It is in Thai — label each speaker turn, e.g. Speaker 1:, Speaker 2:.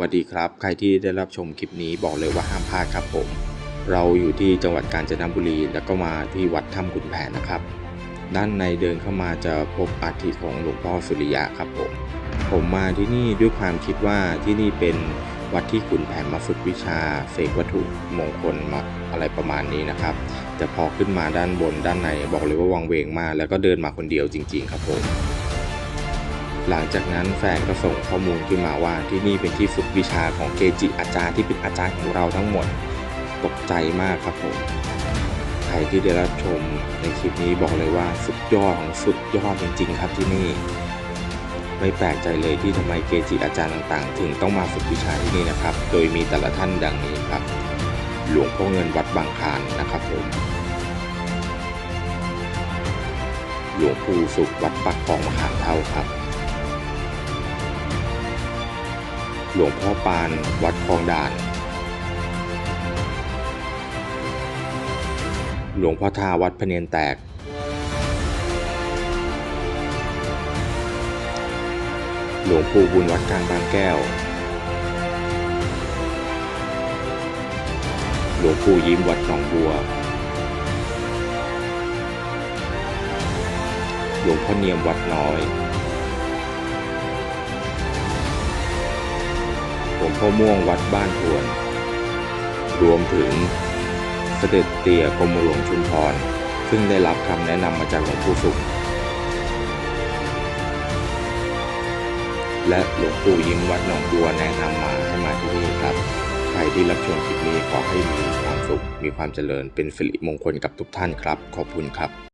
Speaker 1: วัสดีครับ ใครที่ได้รับชมคลิปนี้บอกเลยว่าห้ามพลาดครับผม เราอยู่ที่จังหวัดกาญจนบุรี แล้วก็มาที่วัดถ้ำขุนแผนนะครับ ด้านในเดินเข้ามาจะพบอัฐิของหลวงพ่อสุริยะครับผม ผมมาที่นี่ด้วยความคิดว่าที่นี่เป็นวัดที่ขุนแผนมาฝึกวิชาเสกวัตถุมงคลมาอะไรประมาณนี้นะครับ แต่พอขึ้นมาด้านบนด้านในบอกเลยว่าวังเวงมากแล้วก็เดินมาคนเดียวจริง ๆ ครับผม หลังจากนั้นแฟนก็ส่งข้อมูลขึ้นมาว่าที่นี่เป็นที่ฝึกวิชาของเกจิอาจารย์ที่เป็นอาจารย์ของเราทั้งหมด ตกใจมากครับผมใครที่ได้รับชมในคลิปนี้บอกเลยว่าสุดยอดของสุดยอดจริงๆ ครับที่นี่ ไม่แปลกใจเลยที่ทำไมเกจิอาจารย์ต่างๆ ถึงต้องมาฝึกวิชาที่นี่นะครับ โดยมีแต่ละท่านดังนี้ครับ หลวงพ่อเงินวัดบางคานนะครับผมหลวงปู่สุขวัดปักคลองมหาเท่าครับ หลวงพ่อปาน วัดคลองด่าน หลวงพ่อทาวัดพเนียนแตก หลวงปู่บุญวัดกลางบางแก้ว หลวงปู่ยิ้มวัดหนองบัว หลวงพ่อเนียมวัดน้อย วงพ่อม่วงวัดบ้านทวน รวมถึงเสด็จเตี่ยกรมหลวงชุมพร ซึ่งได้รับคำแนะนำมาจากหลวงปู่สุข และหลวงปู่ยิ้มวัดหนองบัวแนะนำมาให้มาที่นี่ครับ ใครที่รับชมคลิปนี้ขอให้มีความสุข มีความเจริญเป็นสิริมงคลกับทุกท่านครับ ขอบคุณครับ